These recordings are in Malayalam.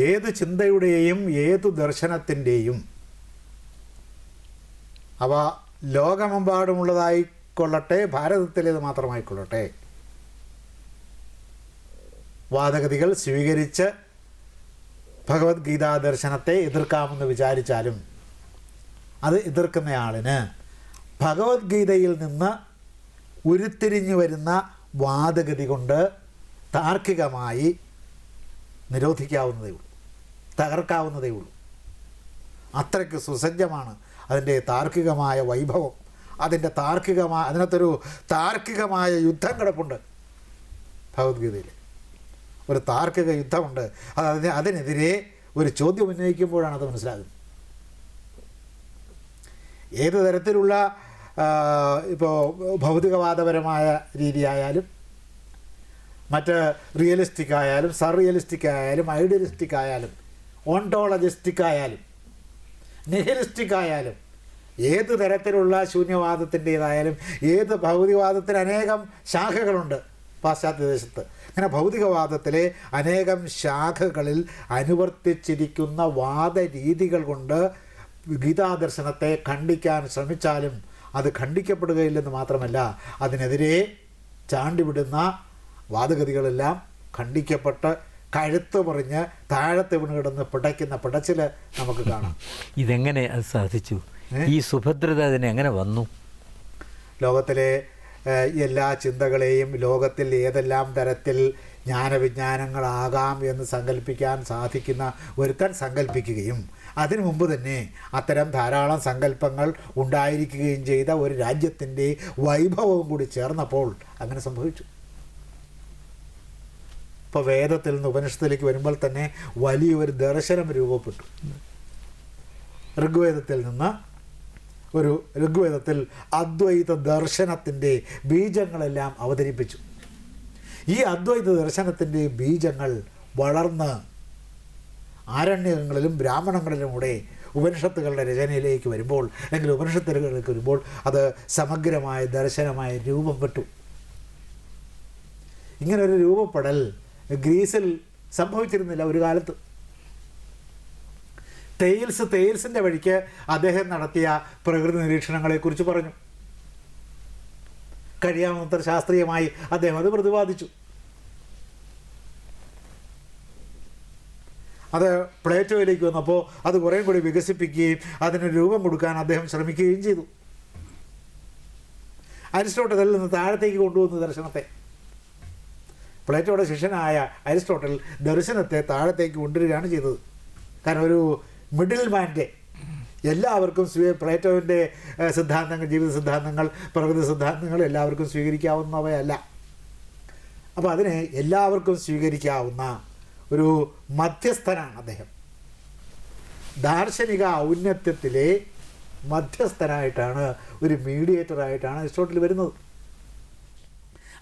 ഏത് ചിന്തയുടെയും ഏതു ദർശനത്തിന്റെയും. അവ ലോകമെമ്പാടുമുള്ളതായിക്കൊള്ളട്ടെ ഭാരതത്തിലേത് മാത്രമായിക്കൊള്ളട്ടെ. വാദഗതികൾ സ്വീകരിച്ച് ഭഗവത്ഗീതാ ദർശനത്തെ എതിർക്കാമെന്ന് വിചാരിച്ചാലും അത് എതിർക്കുന്നയാളിന് ഭഗവത്ഗീതയിൽ നിന്ന് ഉരുത്തിരിഞ്ഞു വരുന്ന വാദഗതി കൊണ്ട് താർക്കികമായി നിരോധിക്കാവുന്നതേ ഉള്ളൂ തകർക്കാവുന്നതേ ഉള്ളൂ. അത്രയ്ക്ക് സുസജ്ജമാണ് അതിന്റെ താർക്കികമായ വൈഭവം. അതിന്റെ താർക്കികമായ അതിനകത്തൊരു താർക്കികമായ യുദ്ധം കിടപ്പുണ്ട് ഭഗവത്ഗീതയിൽ ഒരു താർക്കിക യുദ്ധമുണ്ട്. അത് അതിന് അതിനെതിരെ ഒരു ചോദ്യം ഉന്നയിക്കുമ്പോഴാണ് അത് മനസ്സിലാകുന്നത്. ഏത് തരത്തിലുള്ള ഇപ്പോൾ ഭൗതികവാദപരമായ രീതിയായാലും മറ്റ് റിയലിസ്റ്റിക് ആയാലും സർ റിയലിസ്റ്റിക് ആയാലും ഐഡിയലിസ്റ്റിക് ആയാലും ഓണ്ടോളജിസ്റ്റിക് ആയാലും നിഹലിസ്റ്റിക് ആയാലും ഏത് തരത്തിലുള്ള ശൂന്യവാദത്തിന്റേതായാലും ഏത് ഭൗതികവാദത്തിന് അനേകം ശാഖകളുണ്ട് പാശ്ചാത്യ ദേശത്ത് അങ്ങനെ ഭൗതികവാദത്തിലെ അനേകം ശാഖകളിൽ അനുവർത്തിച്ചിരിക്കുന്ന വാദരീതികൾ കൊണ്ട് ഗീതാദർശനത്തെ ഖണ്ഡിക്കാൻ ശ്രമിച്ചാലും അത് ഖണ്ഡിക്കപ്പെടുകയില്ലെന്ന് മാത്രമല്ല അതിനെതിരെ ചാണ്ടിവിടുന്ന വാദഗതികളെല്ലാം ഖണ്ഡിക്കപ്പെട്ട് കഴുത്ത് മുറിഞ്ഞ് താഴത്ത് വീണ് കിടന്ന് പിടയ്ക്കുന്ന പിടച്ചിൽ നമുക്ക് കാണാം. ഇതെങ്ങനെ അത് സാധിച്ചു? ഈ സുഭദ്രത അതിന് എങ്ങനെ വന്നു? ലോകത്തിലെ എല്ലാ ചിന്തകളെയും ലോകത്തിൽ ഏതെല്ലാം തരത്തിൽ ജ്ഞാനവിജ്ഞാനങ്ങളാകാം എന്ന് സങ്കല്പിക്കാൻ സാധിക്കുന്ന ഒരുത്തൻ സങ്കല്പിക്കുകയും അതിനു മുമ്പ് തന്നെ അത്തരം ധാരാളം സങ്കല്പങ്ങൾ ഉണ്ടായിരിക്കുകയും ചെയ്ത ഒരു രാജ്യത്തിന്റെ വൈഭവവും കൂടി ചേർന്നപ്പോൾ അങ്ങനെ സംഭവിച്ചു. ഇപ്പോൾ വേദത്തിൽ നിന്ന് ഉപനിഷത്തിലേക്ക് വരുമ്പോൾ തന്നെ വലിയൊരു ദർശനം രൂപപ്പെട്ടു. ഋഗ്വേദത്തിൽ നിന്ന് ഒരു ഋഗ്വേദത്തിൽ അദ്വൈത ദർശനത്തിന്റെ ബീജങ്ങളെല്ലാം അവതരിപ്പിച്ചു. ഈ അദ്വൈത ദർശനത്തിന്റെ ബീജങ്ങൾ വളർന്ന് ആരണ്യങ്ങളിലും ബ്രാഹ്മണങ്ങളിലുമൂടെ ഉപനിഷത്തുകളുടെ രചനയിലേക്ക് വരുമ്പോൾ അല്ലെങ്കിൽ ഉപനിഷത്തുകളിലേക്ക് വരുമ്പോൾ അത് സമഗ്രമായ ദർശനമായ രൂപപ്പെട്ടു ഇങ്ങനൊരു രൂപപ്പെടൽ ഗ്രീസിൽ സംഭവിച്ചിരുന്നില്ല ഒരു കാലത്ത്. തെയിൽസ് തെയിൽസിന്റെ വഴിക്ക് അദ്ദേഹം നടത്തിയ പ്രകൃതി നിരീക്ഷണങ്ങളെക്കുറിച്ച് പറഞ്ഞു. കഴിയാവുന്നത്ര ശാസ്ത്രീയമായി അദ്ദേഹം അത് പ്രതിപാദിച്ചു. അത് പ്ലേറ്റോയിലേക്ക് വന്നപ്പോൾ അത് കുറേ കൂടി വികസിപ്പിക്കുകയും അതിന് രൂപം കൊടുക്കാൻ അദ്ദേഹം ശ്രമിക്കുകയും ചെയ്തു. അരിസ്റ്റോട്ടലിൽ നിന്ന് താഴത്തേക്ക് കൊണ്ടുവന്നു ദർശനത്തെ പ്ലേറ്റോയുടെ ശിഷ്യനായ അരിസ്റ്റോട്ടൽ ദർശനത്തെ താഴത്തേക്ക് കൊണ്ടുവരികയാണ് ചെയ്തത്. കാരണം ഒരു മിഡിൽ മാന്റെ എല്ലാവർക്കും സ്വീ പ്ലേറ്റോവിന്റെ സിദ്ധാന്തങ്ങൾ ജീവിത സിദ്ധാന്തങ്ങൾ പ്രകൃതി സിദ്ധാന്തങ്ങൾ എല്ലാവർക്കും സ്വീകരിക്കാവുന്നവയല്ല. അപ്പോൾ അതിനെ എല്ലാവർക്കും സ്വീകരിക്കാവുന്ന ഒരു മധ്യസ്ഥനാണ് അദ്ദേഹം. ദാർശനിക ഔന്നത്യത്തിലെ മധ്യസ്ഥനായിട്ടാണ് ഒരു മീഡിയേറ്ററായിട്ടാണ് അരിസ്റ്റോട്ടിൽ വരുന്നത്.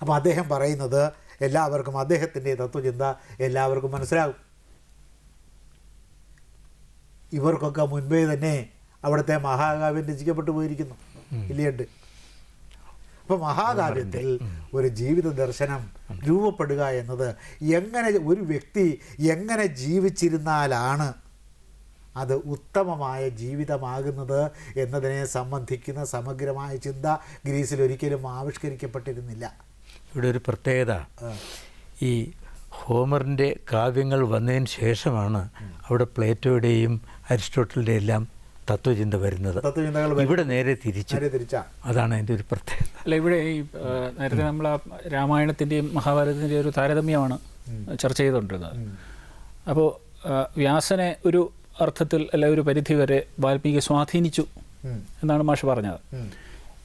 അപ്പോൾ അദ്ദേഹം പറയുന്നത് എല്ലാവർക്കും അദ്ദേഹത്തിന്റെ തത്വചിന്ത എല്ലാവർക്കും മനസ്സിലാകും. ഇവർക്കൊക്കെ മുൻപേ തന്നെ അവിടുത്തെ മഹാകാവ്യം രചിക്കപ്പെട്ടു പോയിരിക്കുന്നു. ഇല്ലയുണ്ട്. അപ്പോൾ മഹാകാവ്യത്തിൽ ഒരു ജീവിത ദർശനം രൂപപ്പെടുക എന്നത് എങ്ങനെ ഒരു വ്യക്തി എങ്ങനെ ജീവിച്ചിരുന്നാലാണ് അത് ഉത്തമമായ ജീവിതമാകുന്നത് എന്നതിനെ സംബന്ധിക്കുന്ന സമഗ്രമായ ചിന്ത ഗ്രീസിൽ ഒരിക്കലും ആവിഷ്കരിക്കപ്പെട്ടിരുന്നില്ല. ഇവിടെ ഒരു പ്രത്യേകത. ഈ ഹോമറിന്റെ കാവ്യങ്ങൾ വന്നതിന് ശേഷമാണ് അവിടെ പ്ലേറ്റോയുടെയും അരിസ്റ്റോട്ടലിന്റെ എല്ലാം തത്വചിന്ത വരുന്നത്. തത്വചിന്തകൾ ഇവിടെ നേരെ തിരിച്ചു നേരെ തിരിച്ചാ. അതാണ് അതിന്റെ ഒരു പ്രത്യേകത. അല്ല ഇവിടെ ഈ നേരത്തെ നമ്മൾ ആ രാമായണത്തിന്റെയും മഹാഭാരതത്തിന്റെയും ഒരു താരതമ്യമാണ് ചർച്ച ചെയ്തുകൊണ്ടിരുന്നത് അപ്പോൾ വ്യാസനെ ഒരു അർത്ഥത്തിൽ അല്ല ഒരു പരിധി വരെ വാൽമീകി സ്വാധീനിച്ചു എന്നാണ് മാഷ് പറഞ്ഞത്.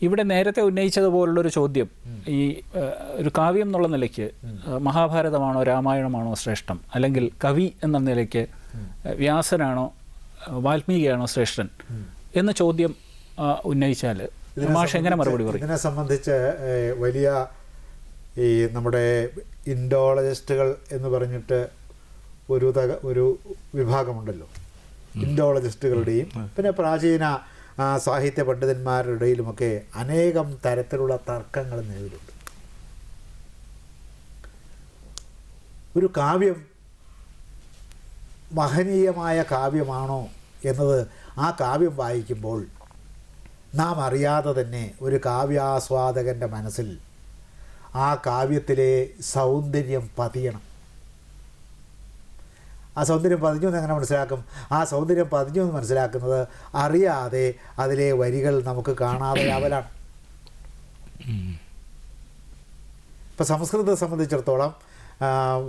ഇവിടെ നേരത്തെ ഉന്നയിച്ചതുപോലുള്ളൊരു ചോദ്യം ഈ ഒരു കാവ്യം എന്നുള്ള നിലയ്ക്ക് മഹാഭാരതമാണോ രാമായണമാണോ ശ്രേഷ്ഠം? അല്ലെങ്കിൽ കവി എന്ന നിലയ്ക്ക് വ്യാസനാണോ വാൽമീകിയാണോ ശ്രേഷ്ഠൻ? എന്ന ചോദ്യം ഉന്നയിച്ചാൽ മാഷ് എങ്ങനെ മറുപടി പറയും? ഇതിനെ സംബന്ധിച്ച് വലിയ ഈ നമ്മുടെ ഇൻഡോളജിസ്റ്റുകൾ എന്ന് പറഞ്ഞിട്ട് ഒരു തക ഒരു വിഭാഗമുണ്ടല്ലോ. ഇൻഡോളജിസ്റ്റുകളുടെയും പിന്നെ പ്രാചീന സാഹിത്യ പണ്ഡിതന്മാരുടെ ഇടയിലുമൊക്കെ അനേകം തരത്തിലുള്ള തർക്കങ്ങൾ നിലവിലുണ്ട് ഒരു കാവ്യം മഹനീയമായ കാവ്യമാണോ എന്നത് ആ കാവ്യം വായിക്കുമ്പോൾ നാം അറിയാതെ തന്നെ ഒരു കാവ്യാസ്വാദകന്റെ മനസ്സിൽ ആ കാവ്യത്തിലെ സൗന്ദര്യം പതിയണം. ആ സൗന്ദര്യം പതിഞ്ഞു എന്ന് എങ്ങനെ മനസ്സിലാക്കും? ആ സൗന്ദര്യം പതിഞ്ഞു എന്ന് മനസ്സിലാക്കുന്നത് അറിയാതെ അതിലെ വരികൾ നമുക്ക് കാണാതെ ആവലാണ് ഇപ്പം സംസ്കൃതത്തെ സംബന്ധിച്ചിടത്തോളം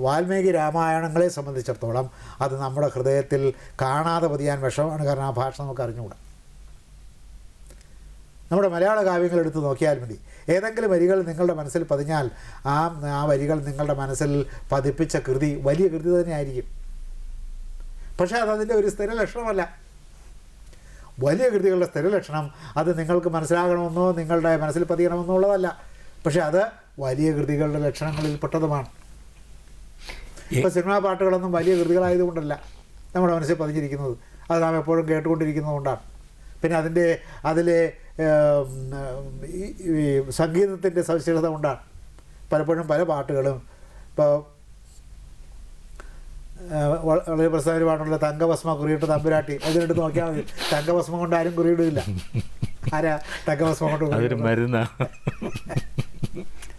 വാൽമീകി രാമായണങ്ങളെ സംബന്ധിച്ചിടത്തോളം അത് നമ്മുടെ ഹൃദയത്തിൽ കാണാതെ പതിയാൻ വിഷമാണ് കാരണം ആ ഭാഷ നമുക്ക് അറിഞ്ഞുകൂടാ. നമ്മുടെ മലയാള കാവ്യങ്ങൾ എടുത്ത് നോക്കിയാൽ മതി. ഏതെങ്കിലും വരികൾ നിങ്ങളുടെ മനസ്സിൽ പതിഞ്ഞാൽ ആ ആ വരികൾ നിങ്ങളുടെ മനസ്സിൽ പതിപ്പിച്ച കൃതി വലിയ കൃതി തന്നെയായിരിക്കും. പക്ഷേ അതതിന്റെ ഒരു സ്ഥിര ലക്ഷണമല്ല വലിയ കൃതികളുടെ സ്ഥിര ലക്ഷണം അത് നിങ്ങൾക്ക് മനസ്സിലാകണമെന്നോ നിങ്ങളുടെ മനസ്സിൽ പതിയണമെന്നോ ഉള്ളതല്ല. പക്ഷേ അത് വലിയ കൃതികളുടെ ലക്ഷണങ്ങളിൽ പെട്ടതുമാണ്. ഇപ്പോൾ സിനിമാ പാട്ടുകളൊന്നും വലിയ കൃതികളായതുകൊണ്ടല്ല നമ്മുടെ മനസ്സിൽ പതിഞ്ഞിരിക്കുന്നത്. അത് നാം എപ്പോഴും കേട്ടുകൊണ്ടിരിക്കുന്നതുകൊണ്ടാണ്. പിന്നെ അതിന്റെ അതിലെ ഈ സംഗീതത്തിന്റെ സവിശേഷത കൊണ്ടാണ്. പലപ്പോഴും പല പാട്ടുകളും ഇപ്പോൾ വളരെ പ്രധാന തങ്കഭസ്മ കുറിയിട്ട് തമ്പുരാട്ടി. അതിനെടുത്ത് നോക്കിയാൽ മതി. തങ്കഭസ്മം കൊണ്ട് ആരും കുറിയിടില്ല ആരാ തങ്കഭസ്മം കൊണ്ട് അതൊരു കുറിയിടുന്നത്?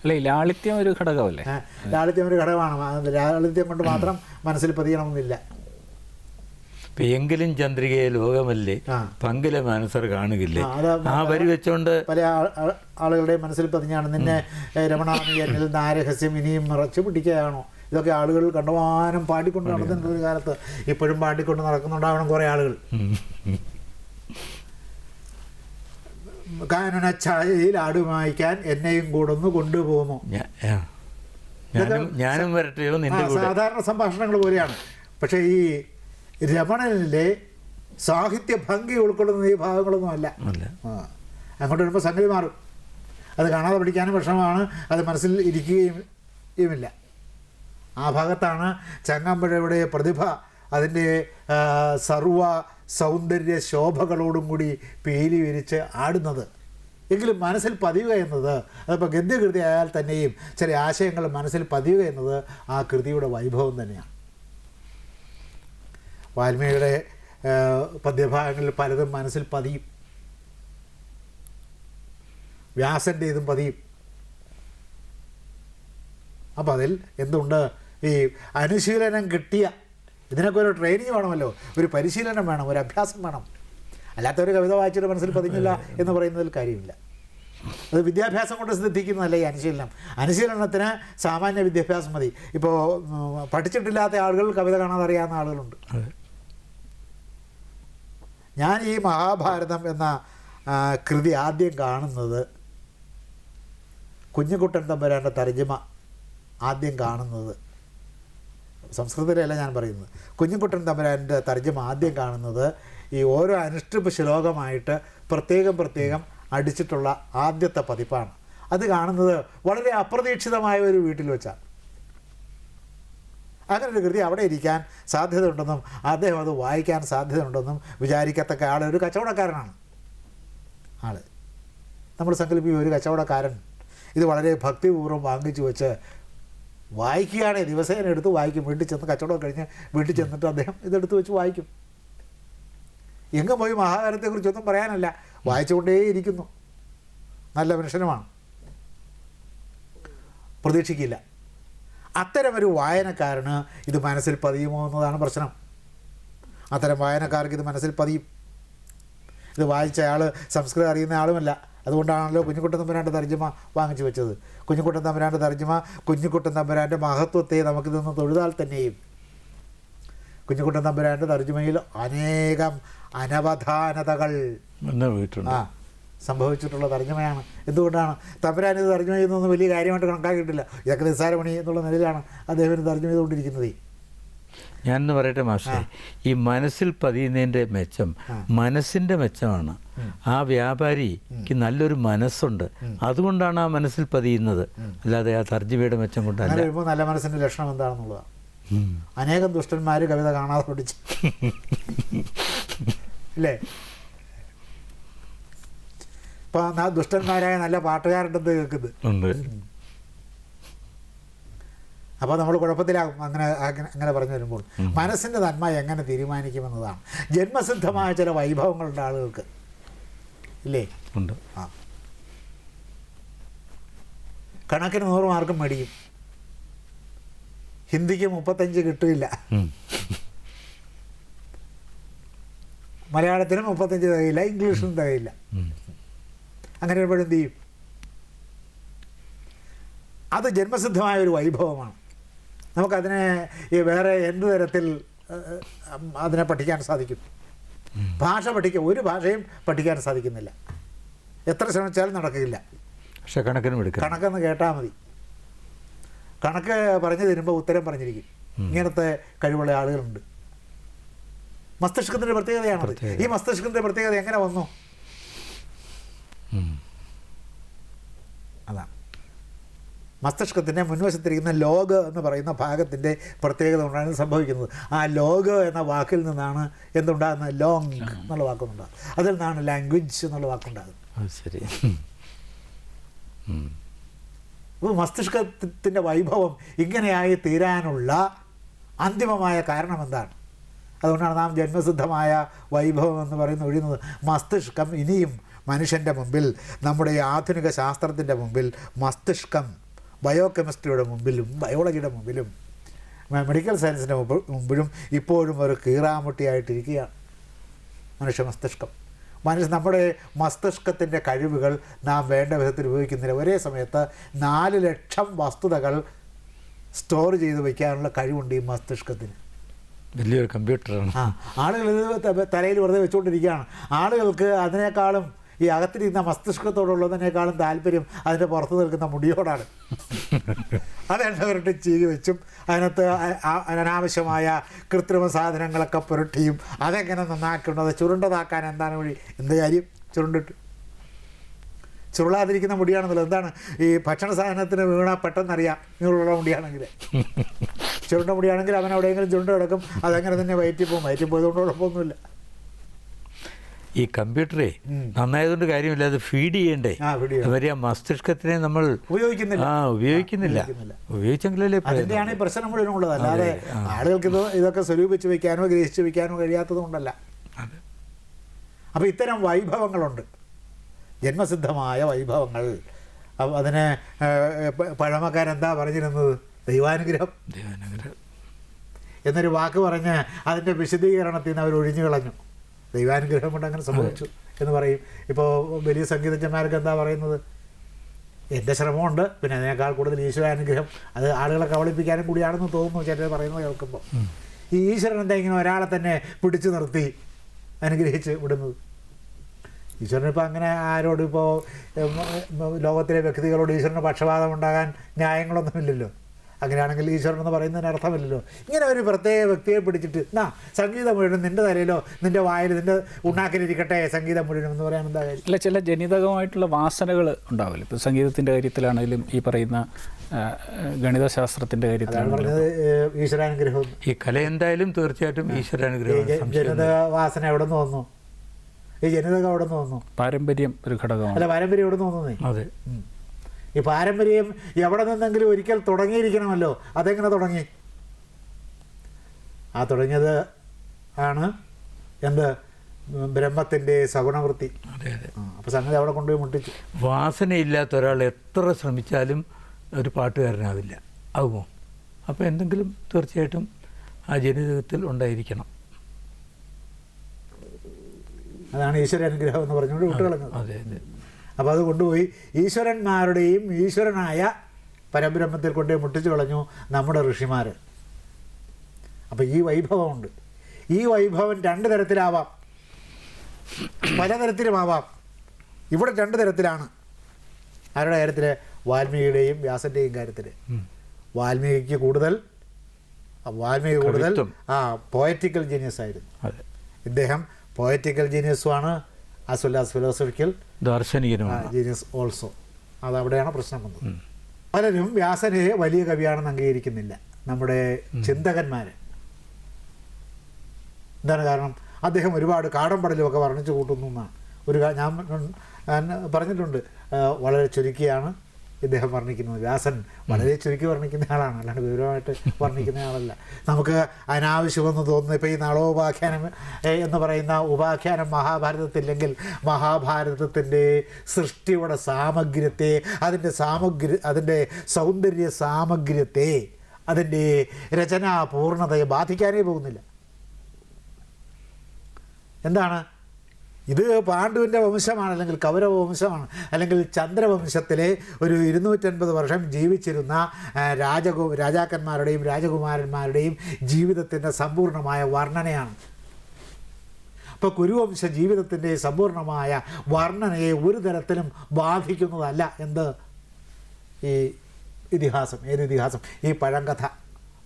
അല്ലേ ലാളിത്യം ഒരു ഘടകമല്ലേ? ലാളിത്യം ഒരു ഘടകമാണ്. ലാളിത്യം കൊണ്ട് മാത്രം മനസ്സിൽ പതിയണമെന്നില്ല. എങ്കിലും ചന്ദ്രികയെ ലോകമല്ലേ. പങ്കിലെ മനസ്സർ കാണുകില്ലേ ആ, വരി വെച്ചോണ്ട് പല ആ- ആ- ആളുകളുടെയും മനസ്സിൽ പതിഞ്ഞാണ്. നിന്നെ ഏഹ് രമണാമി എന്നിൽ നാരഹസ്യം ഇനിയും നിറച്ചു പിടിക്കുകയാണോ? ഇതൊക്കെ ആളുകൾ കണ്ടമാനം പാടിക്കൊണ്ട് നടന്നിട്ടുണ്ട് ഒരു കാലത്ത്. ഇപ്പോഴും പാടിക്കൊണ്ട് നടക്കുന്നുണ്ടാവണം കുറേ ആളുകൾ. കാനനച്ചായയിൽ ആടുമായിക്കാൻ എന്നെയും കൂടൊന്ന് കൊണ്ടുപോകുമോ ഞാ- ആ. ഞാനും ഞാനും വരട്ടെയോ സാധാരണ സംഭാഷണങ്ങൾ പോലെയാണ്. പക്ഷേ ഈ രമണനിലെ സാഹിത്യ ഭംഗി ഉൾക്കൊള്ളുന്ന ഈ ഭാഗങ്ങളൊന്നും അല്ല. അങ്ങോട്ട് വരുമ്പോൾ സംഗതി മാറും. അത് കാണാതെ പഠിക്കാനും വിഷമമാണ്. അത് മനസ്സിൽ ഇരിക്കുകയും യുമില്ല. ആ ഭാഗത്താണ് ചങ്ങമ്പുഴയുടെ പ്രതിഭ. അതിന്റെ സർവ സൗന്ദര്യ ശോഭകളോടും കൂടി പേലി വിരിച്ച് ആടുന്നത്. എങ്കിലും മനസ്സിൽ പതിയുക എന്നത് അതിപ്പോൾ ഗദ്യകൃതി ആയാൽ തന്നെയും ചില ആശയങ്ങൾ മനസ്സിൽ പതിയുക എന്നത് ആ കൃതിയുടെ വൈഭവം തന്നെയാണ്. വാൽമീകിയുടെ പദ്യഭാഗങ്ങളിൽ പലതും മനസ്സിൽ പതിയും. വ്യാസന്റെ ഇതും പതിയും. അപ്പം അതിൽ എന്തുണ്ട്? ഈ അനുശീലനം കിട്ടിയ ഇതിനൊക്കെ ഒരു ട്രെയിനിങ് വേണമല്ലോ. ഒരു പരിശീലനം വേണം ഒരു അഭ്യാസം വേണം. അല്ലാത്ത ഒരു കവിത വായിച്ചിട്ട് മനസ്സിൽ പതിഞ്ഞില്ല എന്ന് പറയുന്നതിൽ കാര്യമില്ല. അത് വിദ്യാഭ്യാസം കൊണ്ട് സിദ്ധിക്കുന്നതല്ല ഈ അനുശീലനം. അനുശീലനത്തിന് സാമാന്യ വിദ്യാഭ്യാസം മതി. ഇപ്പോൾ പഠിച്ചിട്ടില്ലാത്ത ആളുകൾ കവിത കാണാതെ അറിയാവുന്ന ആളുകളുണ്ട്. ഞാൻ ഈ മഹാഭാരതം എന്ന കൃതി ആദ്യം കാണുന്നത് കുഞ്ഞുകുട്ടൻ തമ്പുരാന്റെ തർജമ ആദ്യം കാണുന്നത് സംസ്കൃതത്തിലല്ല ഞാൻ പറയുന്നത്. കുഞ്ഞുകുട്ടൻ തമ്പുരാന്റെ തർജമ ആദ്യം കാണുന്നത് ഈ ഓരോ അനുഷ്ഠിപ്പ് ശ്ലോകമായിട്ട് പ്രത്യേകം പ്രത്യേകം അടിച്ചിട്ടുള്ള ആദ്യത്തെ പതിപ്പാണ്. അത് കാണുന്നത് വളരെ അപ്രതീക്ഷിതമായ ഒരു വീട്ടിൽ വെച്ചാണ്. അങ്ങനെ ഒരു കൃതി അവിടെ ഇരിക്കാൻ സാധ്യതയുണ്ടെന്നും അദ്ദേഹം അത് വായിക്കാൻ സാധ്യതയുണ്ടെന്നും വിചാരിക്കത്തക്ക ആൾ ഒരു കച്ചവടക്കാരനാണ്. ആൾ നമ്മൾ സങ്കല്പിക്കും ഒരു കച്ചവടക്കാരൻ. ഇത് വളരെ ഭക്തിപൂർവം വാങ്ങിച്ചു വെച്ച് വായിക്കുകയാണെ. ദിവസേന എടുത്ത് വായിക്കും. വീട്ടിൽ ചെന്ന് കച്ചവടം കഴിഞ്ഞ് വീട്ടിൽ ചെന്നിട്ട് അദ്ദേഹം ഇതെടുത്ത് വെച്ച് വായിക്കും. എങ്ങും പോയി മഹാകാരത്തെക്കുറിച്ചൊന്നും പറയാനല്ല. വായിച്ചുകൊണ്ടേയിരിക്കുന്നു. നല്ല മനുഷ്യനുമാണ്. പ്രതീക്ഷിക്കില്ല. അത്തരമൊരു വായനക്കാരന് ഇത് മനസ്സിൽ പതിയുമോ എന്നതാണ് പ്രശ്നം. അത്തരം വായനക്കാർക്ക് ഇത് മനസ്സിൽ പതിയും. ഇത് വായിച്ച ആൾ സംസ്കൃതം അറിയുന്ന ആളുമല്ല. അതുകൊണ്ടാണല്ലോ കുഞ്ഞുകുട്ടൻ തമ്പുരാന്റെ തർജമ വാങ്ങിച്ചു വെച്ചത്. കുഞ്ഞുകുട്ടൻ തമ്പുരാന്റെ തർജമ കുഞ്ഞുകുട്ടൻ തമ്പുരാന്റെ മഹത്വത്തെ നമുക്ക് നിന്ന് തൊഴുതാൽ തന്നെയും. കുഞ്ഞുകുട്ടൻ തമ്പുരാന്റെ തർജമയിൽ അനേകം അനവധാനതകൾ. ആ സംഭവിച്ചിട്ടുള്ള തർജമയാണ്. എന്തുകൊണ്ടാണ്? തമ്പുരാൻ ഇത് തർജമ ചെയ്യുന്നതൊന്നും വലിയ കാര്യമായിട്ട് കണക്കാക്കിയിട്ടില്ല. ഇതൊക്കെ നിസ്സാരമണി എന്നുള്ള നിലയിലാണ് അദ്ദേഹം തർജമ ചെയ്തുകൊണ്ടിരിക്കുന്നത്. ഞാനെന്ന് പറയട്ടെ മാഷേ? ഈ മനസ്സിൽ പതിയുന്നതിന്റെ മെച്ചം മനസ്സിന്റെ മെച്ചമാണ്. ആ വ്യാപാരിക്ക് നല്ലൊരു മനസ്സുണ്ട്. അതുകൊണ്ടാണ് ആ മനസ്സിൽ പതിയുന്നത്. അല്ലാതെ ആ തർജിമയുടെ മെച്ചം കൊണ്ടല്ല. നല്ല മനസ്സിന്റെ ലക്ഷണം എന്താണെന്നുള്ളതാണ്. അനേകം ദുഷ്ടന്മാർ കവിത കാണാതെ പഠിച്ചു അല്ലേ ഇപ്പം ആ ദുഷ്ടന്മാരായ നല്ല പാട്ടുകാരുണ്ടെന്ന് കേൾക്കുന്നത്. അപ്പോൾ നമ്മൾ കുഴപ്പത്തിലാകും. അങ്ങനെ അങ്ങനെ അങ്ങനെ പറഞ്ഞു വരുമ്പോൾ. മനസ്സിന്റെ നന്മ എങ്ങനെ തീരുമാനിക്കുമെന്നതാണ്. ജന്മസിദ്ധമായ ചില വൈഭവങ്ങളുണ്ട് ആളുകൾക്ക്. ഇല്ലേ? ഉണ്ട്. ആ. കണക്കിന് നൂറ് മാർക്കും മേടിക്കും. ഹിന്ദിക്ക് മുപ്പത്തഞ്ച് കിട്ടില്ല. മലയാളത്തിന് മുപ്പത്തഞ്ച് തികയില്ല ഇംഗ്ലീഷിനും തികയില്ല. അങ്ങനെ ഒരുപാട് എന്ത് ചെയ്യും? അത് ജന്മസിദ്ധമായ ഒരു വൈഭവമാണ്. നമുക്കതിനെ ഈ വേറെ എന്ത് തരത്തിൽ അതിനെ പഠിക്കാൻ സാധിക്കും? ഭാഷ പഠിക്കുക ഒരു ഭാഷയും പഠിക്കാൻ സാധിക്കുന്നില്ല. എത്ര ശ്രമിച്ചാലും നടക്കില്ല. പക്ഷെ കണക്കിനും എടുക്കാം. കണക്കെന്ന് കേട്ടാൽ മതി. കണക്ക് പറഞ്ഞു തരുമ്പോൾ ഉത്തരം പറഞ്ഞിരിക്കും. ഇങ്ങനത്തെ കഴിവുള്ള ആളുകളുണ്ട്. മസ്തിഷ്കത്തിന്റെ പ്രത്യേകതയാണത്. ഈ മസ്തിഷ്കത്തിന്റെ പ്രത്യേകത എങ്ങനെ വന്നു. അതാണ് മസ്തിഷ്കത്തിന്റെ മുൻവശത്തിരിക്കുന്ന ലോഗ് എന്ന് പറയുന്ന ഭാഗത്തിന്റെ പ്രത്യേകത കൊണ്ടാണ് സംഭവിക്കുന്നത്. ആ ലോഗ് എന്ന വാക്കിൽ നിന്നാണ് എന്തുണ്ടാകുന്നത്? ലോങ് എന്നുള്ള വാക്കുണ്ടാകുന്നത്. അതിൽ നിന്നാണ് ലാംഗ്വേജ് എന്നുള്ള വാക്കുണ്ടാകുന്നത്. ശരി. അപ്പോൾ മസ്തിഷ്കത്തിന്റെ വൈഭവം ഇങ്ങനെയായി തീരാനുള്ള അന്തിമമായ കാരണം എന്താണ്? അതുകൊണ്ടാണ് നാം ജന്മസിദ്ധമായ വൈഭവം എന്ന് പറയുന്ന ഒഴിയുന്നത് മസ്തിഷ്കം ഇനിയും മനുഷ്യന്റെ മുമ്പിൽ നമ്മുടെ ഈ ആധുനിക ശാസ്ത്രത്തിന്റെ മുമ്പിൽ മസ്തിഷ്കം ബയോ കെമിസ്ട്രിയുടെ മുമ്പിലും ബയോളജിയുടെ മുമ്പിലും മെഡിക്കൽ സയൻസിന്റെ മുമ്പ് മുമ്പിലും ഇപ്പോഴും ഒരു കീറാമുട്ടിയായിട്ടിരിക്കുകയാണ് മനുഷ്യ മസ്തിഷ്കം. മനുഷ്യ നമ്മുടെ മസ്തിഷ്കത്തിന്റെ കഴിവുകൾ നാം വേണ്ട വിധത്തിൽ ഉപയോഗിക്കുന്നില്ല. ഒരേ സമയത്ത് നാല് ലക്ഷം വസ്തുതകൾ സ്റ്റോർ ചെയ്ത് വയ്ക്കാനുള്ള കഴിവുണ്ട് ഈ മസ്തിഷ്കത്തിന്. വലിയൊരു കമ്പ്യൂട്ടറാണ് ആ ആളുകൾ ഇത് തലയിൽ വെറുതെ വെച്ചുകൊണ്ടിരിക്കുകയാണ് ആളുകൾക്ക് അതിനേക്കാളും ഈ അകത്തിരിക്കുന്ന മസ്തിഷ്കത്തോടുള്ളതിനേക്കാളും താല്പര്യം അതിന്റെ പുറത്ത് നിൽക്കുന്ന മുടിയോടാണ്. അതെണ്ണ പുരട്ടി ചീകി വെച്ചും അതിനകത്ത് അനാവശ്യമായ കൃത്രിമ സാധനങ്ങളൊക്കെ പുരട്ടിയും അതെങ്ങനെ നന്നാക്കുന്നത് ചുരുണ്ടതാക്കാൻ എന്താണ് വഴി? എന്ത് കാര്യം? ചുരുണ്ടിട്ട്. ചുരുളാതിരിക്കുന്ന മുടിയാണെന്നല്ലോ എന്താണ്? ഈ ഭക്ഷണ സാധനത്തിന് വീണ പെട്ടെന്നറിയാം ഇങ്ങനെയുള്ള മുടിയാണെങ്കിൽ. ചുരുണ്ട മുടിയാണെങ്കിൽ അവൻ എവിടെയെങ്കിലും ചുരുണ്ട കിടക്കും അതങ്ങനെ തന്നെ വയറ്റിപ്പോവും വയറ്റിപ്പോയതുകൊണ്ട് കുഴപ്പമൊന്നുമില്ല. ഈ കമ്പ്യൂട്ടറെ. നന്നായതുകൊണ്ട് കാര്യമില്ല അത് ഫീഡ് ചെയ്യണ്ടേ? അവരെ ആ മസ്തിഷ്കത്തിനെ നമ്മൾ ഉപയോഗിക്കുന്നില്ല. ആ ഉപയോഗിക്കുന്നില്ല. ഉപയോഗിച്ചെങ്കിലല്ലേ അതിന്റെയാണ് പ്രശ്നം മുഴുവൻ ഉള്ളത് അല്ലാതെ ആളുകൾക്ക് ഇത് ഇതൊക്കെ സ്വരൂപിച്ച് വെക്കാനോ ഗ്രഹിച്ചു വെക്കാനോ കഴിയാത്തത് കൊണ്ടല്ല. അപ്പോൾ ഇത്തരം വൈഭവങ്ങളുണ്ട്. ജന്മസിദ്ധമായ വൈഭവങ്ങൾ. അതിനെ അതിന് എന്താ പഴമക്കാരെന്താ പറഞ്ഞിരുന്നത്? ദൈവാനുഗ്രഹം. ദൈവാനുഗ്രഹം. എന്നൊരു വാക്ക് പറഞ്ഞ് അതിന്റെ വിശദീകരണത്തിൽ നിന്ന് അവർ ഒഴിഞ്ഞു കളഞ്ഞു. ദൈവാനുഗ്രഹം കൊണ്ട് അങ്ങനെ സംഭവിച്ചു എന്ന് പറയും. ഇപ്പോൾ വലിയ സംഗീതജ്ഞന്മാർക്ക് എന്താ പറയുന്നത്? എന്റെ ശ്രമമുണ്ട്. പിന്നെ അതിനേക്കാൾ കൂടുതൽ ഈശ്വര അനുഗ്രഹം അത് ആളുകളെ കബളിപ്പിക്കാനും കൂടിയാണെന്ന് തോന്നുന്നു ചിലർ പറയുന്നത് കേൾക്കുമ്പോൾ ഈ ഈശ്വരൻ എന്താ ഇങ്ങനെ ഒരാളെ തന്നെ പിടിച്ചു നിർത്തി അനുഗ്രഹിച്ച് വിടുന്നത്? ഈശ്വരനിപ്പോൾ അങ്ങനെ ആരോടും ഇപ്പോൾ ലോകത്തിലെ വ്യക്തികളോട് ഈശ്വരന് പക്ഷപാതം ഉണ്ടാകാൻ ന്യായങ്ങളൊന്നുമില്ലല്ലോ. അങ്ങനെയാണെങ്കിൽ ഈശ്വരൻ എന്ന് പറയുന്നതിന് അർത്ഥമില്ലല്ലോ. ഇങ്ങനെ ഒരു പ്രത്യേക വ്യക്തിയെ പിടിച്ചിട്ട് എന്നാ സംഗീതം മുഴുവൻ നിന്റെ തലയിലോ നിന്റെ വായിൽ നിന്റെ ഉണ്ണാക്കിലിരിക്കട്ടെ സംഗീതം മുഴുവൻ എന്ന് പറയാൻ എന്താ കാര്യം? അല്ല ചില ജനിതകമായിട്ടുള്ള വാസനകൾ ഉണ്ടാവില്ല. ഇപ്പോൾ സംഗീതത്തിന്റെ കാര്യത്തിലാണെങ്കിലും ഈ പറയുന്ന ഗണിതശാസ്ത്രത്തിന്റെ ഗണിതശാസ്ത്രത്തിന്റെ ഏഹ്, ഈശ്വരാനുഗ്രഹം. ഈ കല എന്തായാലും തീർച്ചയായിട്ടും ഈശ്വരാനുഗ്രഹം ജനിതക വാസന എവിടെ നിന്ന് വന്നു? ഈ ജനിതകം എവിടെ നിന്ന് വന്നു? പാരമ്പര്യം ഒരു ഘടകമാണ്. അല്ല പാരമ്പര്യം എവിടെ നിന്ന് വന്നു അതെ. ഈ പാരമ്പര്യം എവിടെ നിന്നെങ്കിലും ഒരിക്കൽ തുടങ്ങിയിരിക്കണമല്ലോ. അതെങ്ങനെ തുടങ്ങി? ആ തുടങ്ങിയത് ആണ് എന്ത്? ബ്രഹ്മത്തിന്റെ സഗുണവൃത്തി. അതെ അതെ. അപ്പോൾ സംഗതി അവിടെ കൊണ്ടുപോയി മുട്ടിച്ചു. വാസനയില്ലാത്ത ഒരാൾ എത്ര ശ്രമിച്ചാലും ഒരു പാട്ടുകാരനാവില്ല. ആകുമോ അപ്പോൾ എന്തെങ്കിലും തീർച്ചയായിട്ടും ആ ജനിതകത്തിൽ ഉണ്ടായിരിക്കണം. അതാണ് ഈശ്വര അനുഗ്രഹം എന്ന് പറഞ്ഞുകൊണ്ട് വിട്ടുകളഞ്ഞത്. അതെ അതെ. അപ്പോൾ അത് കൊണ്ടുപോയി ഈശ്വരന്മാരുടെയും ഈശ്വരനായ പരബ്രഹ്മത്തിൽ കൊണ്ടുപോയി മുട്ടിച്ചു കളഞ്ഞു നമ്മുടെ ഋഷിമാർ അപ്പോൾ ഈ വൈഭവമുണ്ട്. ഈ വൈഭവം രണ്ട് തരത്തിലാവാം. പലതരത്തിലുമാവാം. ഇവിടെ രണ്ട് തരത്തിലാണ്. ആരുടെ കാര്യത്തിൽ വാൽമീകിയുടെയും വ്യാസന്റെയും കാര്യത്തിൽ വാൽമീകിക്ക് കൂടുതൽ വാൽമീകി കൂടുതൽ ആ പോയറ്റിക്കൽ ജീനിയസ് ആയിരുന്നു. ഇദ്ദേഹം പോയറ്റിക്കൽ ജീനിയസുമാണ് ആസ് വെൽ ആസ് ഫിലോസഫിക്കൽ ദാർശനികനുമാണ് ജീനിയസ് ഓൾസോ അതവിടെയാണ് പ്രശ്നം വന്നത്. പലരും വ്യാസനെ വലിയ കവിയാണെന്ന് അംഗീകരിക്കുന്നില്ല. നമ്മുടെ ചിന്തകന്മാർ എന്താണ് കാരണം? അദ്ദേഹം ഒരുപാട് കാടമ്പടലുമൊക്കെ വർണിച്ചു കൂട്ടുന്നു എന്നാണ്. ഒരു ഞാൻ ഞാൻ പറഞ്ഞിട്ടുണ്ട്. വളരെ ചുരുക്കിയാണ്. ഇദ്ദേഹം വർണിക്കുന്നത്. വ്യാസൻ വളരെ ചുരുക്കി വർണിക്കുന്ന ആളാണ്. അല്ലാണ്ട് വിവരമായിട്ട് വർണിക്കുന്ന ആളല്ല. നമുക്ക് അനാവശ്യമെന്ന് തോന്നുന്നു. ഇപ്പോൾ ഈ നളോപാഖ്യാനം എന്ന് പറയുന്ന ഉപാഖ്യാനം മഹാഭാരതത്തില്ലെങ്കിൽ മഹാഭാരതത്തിന്റെ സൃഷ്ടിയുടെ സാമഗ്രത്തെ അതിന്റെ സാമഗ്രി അതിന്റെ സൗന്ദര്യ സാമഗ്രത്തെ അതിന്റെ രചനാ പൂർണതയെ ബാധിക്കാനേ പോകുന്നില്ല. എന്താണ്? ഇത് പാണ്ഡുവിന്റെ വംശമാണ് അല്ലെങ്കിൽ കൗരവ വംശമാണ്. അല്ലെങ്കിൽ ചന്ദ്രവംശത്തിലെ ഒരു ഇരുന്നൂറ്റൻപത് വർഷം ജീവിച്ചിരുന്ന രാജകു രാജാക്കന്മാരുടെയും രാജകുമാരന്മാരുടെയും ജീവിതത്തിന്റെ സമ്പൂർണമായ വർണനയാണ്. അപ്പോൾ കുരുവംശ ജീവിതത്തിന്റെ സമ്പൂർണമായ വർണനയെ ഒരു തരത്തിലും ബാധിക്കുന്നതല്ല എന്ത്? ഈ ഇതിഹാസം. ഏത് ഇതിഹാസം? ഈ പഴങ്കഥ.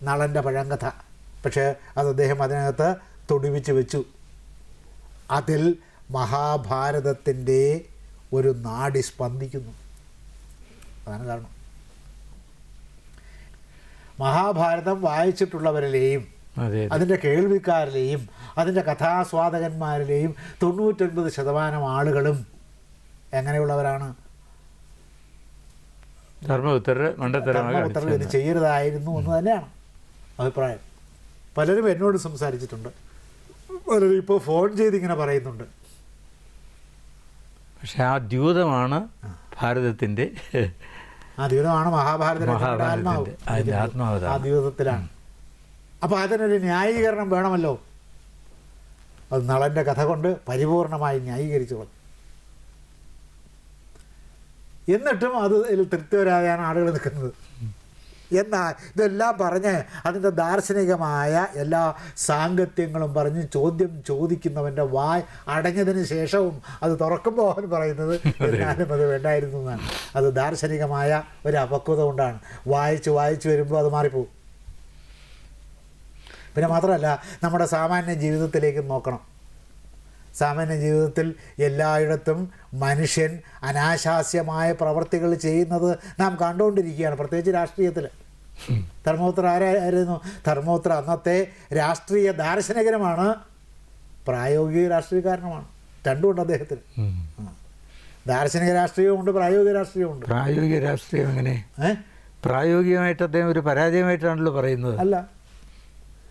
നളന്റെ പഴങ്കഥ. പക്ഷേ അത് അദ്ദേഹം അതിനകത്ത് തൊടുവിച്ച് വെച്ചു. അതിൽ മഹാഭാരതത്തിന്റെ ഒരു നാടി സ്പന്ദിക്കുന്നു. അതാണ് കാരണം. മഹാഭാരതം വായിച്ചിട്ടുള്ളവരിലെയും അതെ അതിന്റെ കേൾവിക്കാരിലെയും അതിന്റെ കഥാസ്വാദകന്മാരിലെയും തൊണ്ണൂറ്റൊൻപത് ശതമാനം ആളുകളും എങ്ങനെയുള്ളവരാണ്? ഇത്. ചെയ്യരുതായിരുന്നു എന്ന് തന്നെയാണ് അഭിപ്രായം. പലരും എന്നോട് സംസാരിച്ചിട്ടുണ്ട്. പലരും ഇപ്പോൾ ഫോൺ ചെയ്ത് ഇങ്ങനെ പറയുന്നുണ്ട്. പക്ഷെ ആ ദ്യൂതമാണ് ഭാരതത്തിന്റെ ആ ദ്യൂതമാണ് മഹാഭാരത രചനയുടെ മഹാഭാരതത്തിന്റെ അതിന്റെ ആത്മാവ് ആ ദ്യൂതത്തിലാണ്. അപ്പോൾ അതിനൊരു ന്യായീകരണം വേണമല്ലോ. അത് നളന്റെ കഥ കൊണ്ട് പരിപൂർണമായി ന്യായീകരിച്ചു കൊണ്ട് എന്നിട്ടും അത് തൃപ്തി വരാതെയാണ് ആളുകൾ നിൽക്കുന്നത്. എന്നാൽ ഇതെല്ലാം പറഞ്ഞ് അതിന്റെ ദാർശനികമായ എല്ലാ സാങ്കത്യങ്ങളും പറഞ്ഞ് ചോദ്യം ചോദിക്കുന്നവന്റെ വായ് അടഞ്ഞതിന് ശേഷവും അത് തുറക്കുമ്പോൾ അവൻ പറയുന്നത് എന്നാലും അത് വേണ്ടായിരുന്നു എന്നാണ്. അത് ദാർശനികമായ ഒരു അപക്വത കൊണ്ടാണ്. വായിച്ച് വായിച്ച് വരുമ്പോൾ അത് മാറിപ്പോകും പിന്നെ മാത്രമല്ല നമ്മുടെ സാമാന്യ ജീവിതത്തിലേക്ക് നോക്കണം. സാമാന്യ ജീവിതത്തിൽ എല്ലായിടത്തും മനുഷ്യൻ അനാശാസ്യമായ പ്രവർത്തികൾ ചെയ്യുന്നത് നാം കണ്ടുകൊണ്ടിരിക്കുകയാണ്. പ്രത്യേകിച്ച് രാഷ്ട്രീയത്തിൽ. ധർമ്മപുത്ര ആരായിരുന്നു? ധർമ്മപുത്ര അന്നത്തെ രാഷ്ട്രീയ ദാർശനികരമാണ് പ്രായോഗിക രാഷ്ട്രീയക്കാരനുമാണ്. രണ്ടുമുണ്ട് അദ്ദേഹത്തിന് ദാർശനിക രാഷ്ട്രീയമുണ്ട് പ്രായോഗിക രാഷ്ട്രീയമുണ്ട് പ്രായോഗിക രാഷ്ട്രീയം എങ്ങനെ? പ്രായോഗികമായിട്ട് അദ്ദേഹം ഒരു പരാജയമായിട്ടാണല്ലോ പറയുന്നത്. അല്ല.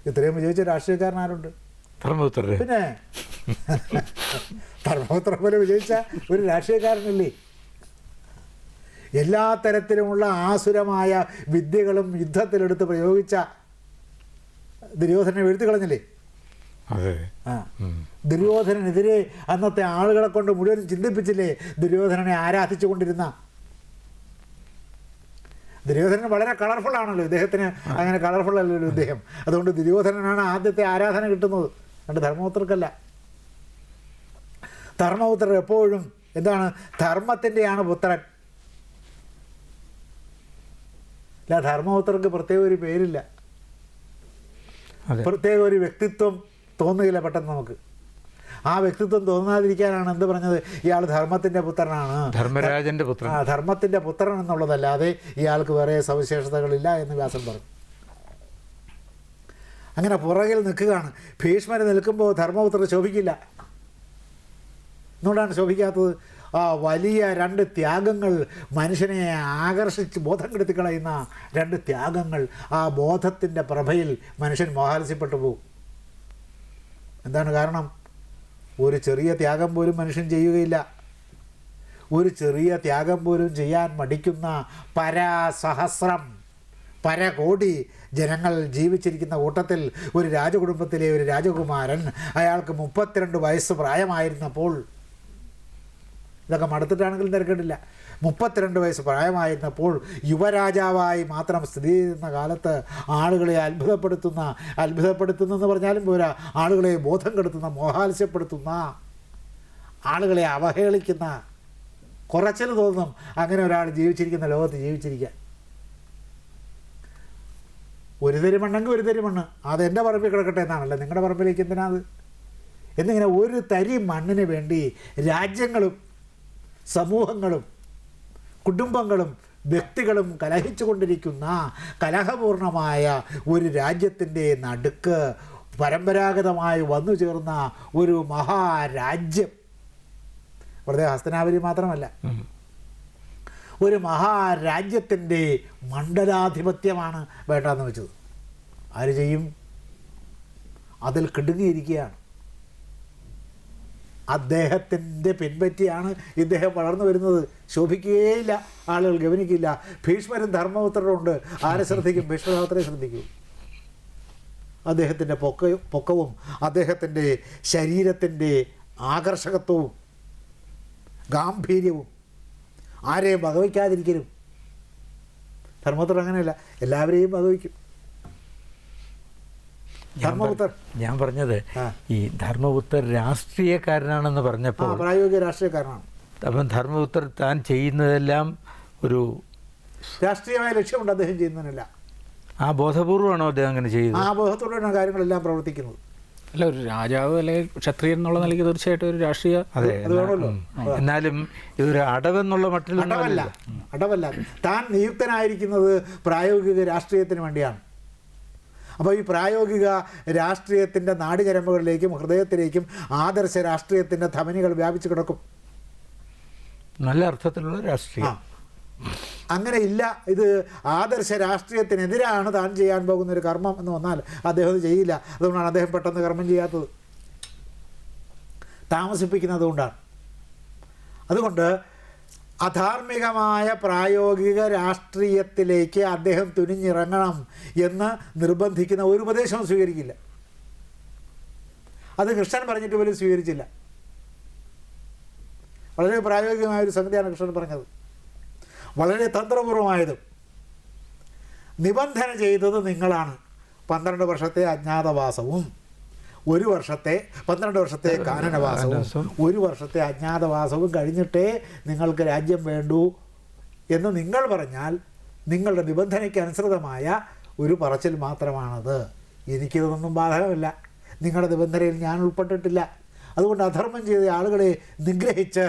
ഇത്രയും വിജയിച്ച രാഷ്ട്രീയക്കാരൻ ആരുണ്ട് ധർമ്മപുത്രർ പിന്നെ? ധർമ്മപുത്ര പോലെ വിജയിച്ച ഒരു രാഷ്ട്രീയക്കാരനല്ലേ? എല്ലാ തരത്തിലുമുള്ള ആസുരമായ വിദ്യകളും യുദ്ധത്തിലെടുത്ത് പ്രയോഗിച്ച ദുര്യോധനെ വീഴ്ത്തി കളഞ്ഞില്ലേ? അതെ. ആ. ഉം. അന്നത്തെ ആളുകളെ കൊണ്ട് മുഴുവൻ ചിന്തിപ്പിച്ചില്ലേ ദുര്യോധനനെ ആരാധിച്ചു കൊണ്ടിരുന്ന ദുര്യോധനൻ വളരെ കളർഫുൾ ആണല്ലോ ഇദ്ദേഹത്തിന് അങ്ങനെ കളർഫുൾ അല്ലല്ലോ ഇദ്ദേഹം. അതുകൊണ്ട് ദുര്യോധനനാണ് ആദ്യത്തെ ആരാധന കിട്ടുന്നത്. അതുകൊണ്ട് ധർമ്മപുത്രർക്കല്ല. ധർമ്മപുത്രർ എപ്പോഴും എന്താണ്? ധർമ്മത്തിന്റെയാണ് പുത്രൻ. അല്ല ധർമ്മപുത്രർക്ക് പ്രത്യേക ഒരു പേരില്ല. പ്രത്യേക ഒരു വ്യക്തിത്വം തോന്നുകയില്ല പെട്ടെന്ന് നമുക്ക്. ആ വ്യക്തിത്വം തോന്നാതിരിക്കാനാണ് എന്ത് പറഞ്ഞത്? ഇയാൾ ധർമ്മത്തിന്റെ പുത്രനാണ്. ധർമ്മരാജന്റെ പുത്രൻ. ആ ധർമ്മത്തിന്റെ പുത്രൻ എന്നുള്ളതല്ലാതെ ഇയാൾക്ക് വേറെ സവിശേഷതകളില്ല എന്ന് വ്യാസൻ പറഞ്ഞു. അങ്ങനെ പുറകിൽ നിൽക്കുകയാണ്. ഭീഷ്മർ നിൽക്കുമ്പോൾ ധർമ്മപുത്ര ശോഭിക്കില്ല. എന്തുകൊണ്ടാണ് ശോഭിക്കാത്തത്? ആ വലിയ രണ്ട് ത്യാഗങ്ങൾ മനുഷ്യനെ ആകർഷിച്ച് ബോധം കെടുത്തി കളയുന്ന രണ്ട് ത്യാഗങ്ങൾ ആ ബോധത്തിന്റെ പ്രഭയിൽ മനുഷ്യൻ മോഹാലസ്യപ്പെട്ടു പോകും. എന്താണ് കാരണം? ഒരു ചെറിയ ത്യാഗം പോലും മനുഷ്യൻ ചെയ്യുകയില്ല. ഒരു ചെറിയ ത്യാഗം പോലും ചെയ്യാൻ മടിക്കുന്ന പരാസഹസ്രം പരകോടി ജനങ്ങൾ ജീവിച്ചിരിക്കുന്ന കൂട്ടത്തിൽ ഒരു രാജകുടുംബത്തിലെ ഒരു രാജകുമാരൻ അയാൾക്ക് മുപ്പത്തിരണ്ട് വയസ്സ് പ്രായമായിരുന്നപ്പോൾ ഇതൊക്കെ മടുത്തിട്ടാണെങ്കിലും തിരക്കിട്ടില്ല മുപ്പത്തിരണ്ട് വയസ്സ് പ്രായമായിരുന്നപ്പോൾ യുവരാജാവായി മാത്രം സ്ഥിതി ചെയ്യുന്ന കാലത്ത് ആളുകളെ അത്ഭുതപ്പെടുത്തുന്ന അത്ഭുതപ്പെടുത്തുന്നെന്ന് പറഞ്ഞാലും പോരാ. ആളുകളെ ബോധം കെടുത്തുന്ന മോഹാലസ്യപ്പെടുത്തുന്ന ആളുകളെ അവഹേളിക്കുന്ന കുറച്ചിൽ തോന്നും. അങ്ങനെ ഒരാൾ ജീവിച്ചിരിക്കുന്ന ലോകത്ത് ജീവിച്ചിരിക്കാൻ. ഒരു തരി മണ്ണെങ്കിൽ ഒരു തരി മണ്ണ്. അത് എന്റെ പറമ്പിൽ കിടക്കട്ടെ എന്നാണല്ലോ. നിങ്ങളുടെ പറമ്പിലേക്ക് എന്തിനാ അത്? എന്നിങ്ങനെ ഒരു തരി മണ്ണിന് വേണ്ടി രാജ്യങ്ങളും സമൂഹങ്ങളും കുടുംബങ്ങളും വ്യക്തികളും കലഹിച്ചു കൊണ്ടിരിക്കുന്ന കലഹപൂർണമായ ഒരു രാജ്യത്തിന്റെ നടുക്ക് പരമ്പരാഗതമായി വന്നു ചേർന്ന ഒരു മഹാരാജ്യം. വെറുതെ ഹസ്തനാവലി മാത്രമല്ല. ഒരു മഹാരാജ്യത്തിന്റെ മണ്ഡലാധിപത്യമാണ് വേണ്ടെന്ന് വെച്ചത്. ആര് ചെയ്യും? അതിൽ കിടുങ്ങിയിരിക്കുകയാണ്. അദ്ദേഹത്തിന്റെ പിൻപറ്റിയാണ് ഇദ്ദേഹം വളർന്നു വരുന്നത്. ശോഭിക്കുകയില്ല ആളുകൾ ഗവനിക്കില്ല. ഭീഷ്മരും ധർമ്മപുത്രരും ഉണ്ട് ആരെ ശ്രദ്ധിക്കും? ഭീഷ്മരാത്രെ ശ്രദ്ധിക്കും. അദ്ദേഹത്തിന്റെ പൊക്ക പൊക്കവും അദ്ദേഹത്തിന്റെ ശരീരത്തിന്റെ ആകർഷകത്വവും ഗാംഭീര്യവും ആരെയും വകവയ്ക്കാതിരിക്കലും ധർമ്മപുത്രൻ അങ്ങനെയല്ല എല്ലാവരെയും വകവയ്ക്കും ധർമ്മപുത്രൻ. ഞാൻ പറഞ്ഞത് ഈ ധർമ്മപുത്രൻ രാഷ്ട്രീയക്കാരനാണെന്ന് പറഞ്ഞപ്പോൾ പ്രായോഗിക രാഷ്ട്രീയക്കാരനാണ്. അപ്പം ധർമ്മപുത്രൻ താൻ ചെയ്യുന്നതെല്ലാം ഒരു രാഷ്ട്രീയമായ ലക്ഷ്യമുണ്ട് അദ്ദേഹം ചെയ്യുന്നതിനല്ല. ആ ബോധപൂർവമാണോ അദ്ദേഹം അങ്ങനെ ചെയ്യുന്നത് ആ ബോധത്തോടെയാണ് കാര്യങ്ങളെല്ലാം പ്രവർത്തിക്കുന്നത്. അല്ല ഒരു രാജാവ് അല്ലെങ്കിൽ ക്ഷത്രിയൻ എന്നുള്ള നിലയ്ക്ക് തീർച്ചയായിട്ടും ഒരു രാഷ്ട്രീയ അതെ അത് വേണമല്ലോ. എന്നാലും ഇതൊരു അടവെന്നുള്ള മട്ടിൽ അടവല്ല. അടവല്ല. താൻ നിയുക്തനായിരിക്കുന്നത് പ്രായോഗിക രാഷ്ട്രീയത്തിന് വേണ്ടിയാണ്. അപ്പോൾ ഈ പ്രായോഗിക രാഷ്ട്രീയത്തിന്റെ നാടിചരമ്പുകളിലേക്കും ഹൃദയത്തിലേക്കും ആദർശ രാഷ്ട്രീയത്തിന്റെ ധമനികൾ വ്യാപിച്ചു കിടക്കും. നല്ല അർത്ഥത്തിലുള്ള രാഷ്ട്രീയം. അങ്ങനെ ഇല്ല ഇത് ആദർശ രാഷ്ട്രീയത്തിനെതിരാണ് താൻ ചെയ്യാൻ പോകുന്ന ഒരു കർമ്മം എന്ന് വന്നാൽ അദ്ദേഹം അത് ചെയ്യില്ല. അതുകൊണ്ടാണ് അദ്ദേഹം പെട്ടെന്ന് കർമ്മം ചെയ്യാത്തത്. താമസിപ്പിക്കുന്നത് കൊണ്ടാണ്. അതുകൊണ്ട് അധാർമികമായ പ്രായോഗിക രാഷ്ട്രീയത്തിലേക്ക് അദ്ദേഹം തുനിഞ്ഞിറങ്ങണം എന്ന് നിർബന്ധിക്കുന്ന ഒരു ഉപദേശവും സ്വീകരിക്കില്ല. അത് കൃഷ്ണൻ പറഞ്ഞിട്ട് പോലും സ്വീകരിച്ചില്ല. വളരെ പ്രായോഗികമായ ഒരു സംഗതിയാണ് കൃഷ്ണൻ പറഞ്ഞത്. വളരെ തന്ത്രപൂർവമായതും നിബന്ധന ചെയ്തത് നിങ്ങളാണ്. പന്ത്രണ്ട് വർഷത്തെ അജ്ഞാതവാസവും ഒരു വർഷത്തെ പന്ത്രണ്ട് വർഷത്തെ കാനനവാസവും. ഒരു വർഷത്തെ അജ്ഞാതവാസവും കഴിഞ്ഞിട്ടേ നിങ്ങൾക്ക് രാജ്യം വേണ്ടു എന്ന് നിങ്ങൾ പറഞ്ഞാൽ നിങ്ങളുടെ നിബന്ധനയ്ക്ക് അനുസൃതമായ ഒരു പറച്ചിൽ മാത്രമാണത്. എനിക്കിതൊന്നും ബാധകമില്ല. നിങ്ങളുടെ നിബന്ധനയിൽ ഞാൻ ഉൾപ്പെട്ടിട്ടില്ല. അതുകൊണ്ട് അധർമ്മം ചെയ്ത ആളുകളെ നിഗ്രഹിച്ച്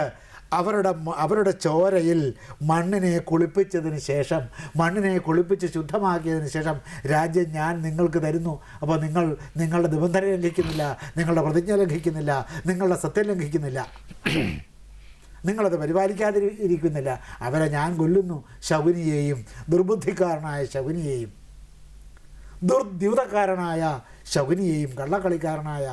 അവരുടെ അവരുടെ ചോരയിൽ മണ്ണിനെ കുളിപ്പിച്ചതിന് ശേഷം മണ്ണിനെ കുളിപ്പിച്ച് ശുദ്ധമാക്കിയതിന് ശേഷം രാജ്യം ഞാൻ നിങ്ങൾക്ക് തരുന്നു. അപ്പോൾ നിങ്ങൾ നിങ്ങളുടെ നിബന്ധന ലംഘിക്കുന്നില്ല നിങ്ങളുടെ പ്രതിജ്ഞ ലംഘിക്കുന്നില്ല നിങ്ങളുടെ സത്യം ലംഘിക്കുന്നില്ല. നിങ്ങളത് പരിപാലിക്കാതെ ഇരിക്കുന്നില്ല അവരെ ഞാൻ കൊല്ലുന്നു. ശകുനിയെയും ദുർബുദ്ധിക്കാരനായ ശകുനിയെയും ദുർദ്യൂതക്കാരനായ ശകുനിയെയും കള്ളക്കളിക്കാരനായ